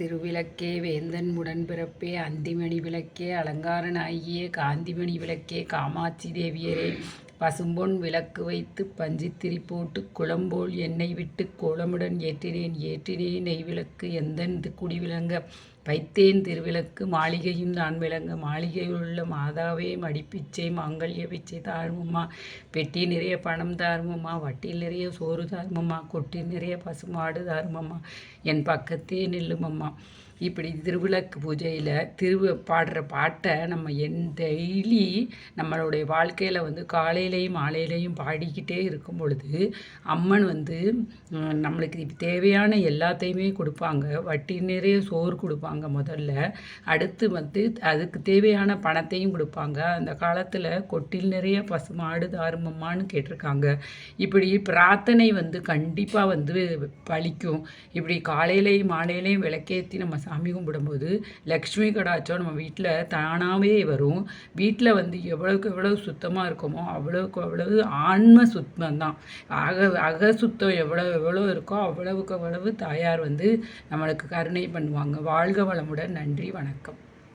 திருவிளக்கே வேந்தன் உடன்பிறப்பே அந்திமணி விளக்கே அலங்காரனாகியே காந்திமணி விளக்கே காமாட்சி தேவியரே. பசும்பொன் விளக்கு வைத்து பஞ்சுத்திரி போட்டு குளம்போல் எண்ணெய் விட்டு கோலமுடன் ஏற்றினேன். ஏற்றினேன் நெய் விளக்கு எந்தன் குடிவிளங்க? வைத்தேன் திருவிளக்கு மாளிகையும் நான் விளங்க மாளிகையில் உள்ள மாதாவே மடிப்பிச்சை மாங்கல்ய பிச்சை தாருமம்மா பெட்டி நிறைய பணம் தாருமம்மா வட்டியில் நிறைய சோறு தாருமம்மா கொட்டில் நிறைய பசுமாடு தாருமம்மா என் பக்கத்தே நில்லுமம்மா. இப்படி திருவிளக்கு பூஜையில் திருவு பாடுற பாட்டை நம்ம என் டெய்லி நம்மளுடைய வாழ்க்கையில் வந்து காலையிலையும் மாலையிலையும் பாடிக்கிட்டே இருக்கும் பொழுது அம்மன் வந்து நம்மளுக்கு தேவையான எல்லாத்தையுமே கொடுப்பாங்க. வட்டி நிறைய சோறு கொடுப்பாங்க முதல்ல. அடுத்து வந்து அதுக்கு தேவையான பணத்தையும் கொடுப்பாங்க. அந்த காலத்தில் கொட்டில் நிறைய பசுமாடு தாருமம்மான்னு கேட்டிருக்காங்க. இப்படி பிரார்த்தனை வந்து கண்டிப்பாக வந்து பலிக்கும். இப்படி காலையிலையும் மாலையிலையும் விளக்கேற்றி நம்ம சாமி கும்பிடும்போது லக்ஷ்மி கடாச்சம் நம்ம வீட்டில் தானாகவே வரும். வீட்டில் வந்து எவ்வளோக்கு எவ்வளோ சுத்தமாக இருக்குமோ அவ்வளோக்கு அவ்வளவு ஆன்ம சுத்தம் தான் அக அக சுத்தம் எவ்வளோ எவ்வளோ இருக்கோ அவ்வளவுக்கு அவ்வளவு தாயார் வந்து நம்மளுக்கு கருணை பண்ணுவாங்க. வாழ்க வளமுடன். நன்றி. வணக்கம்.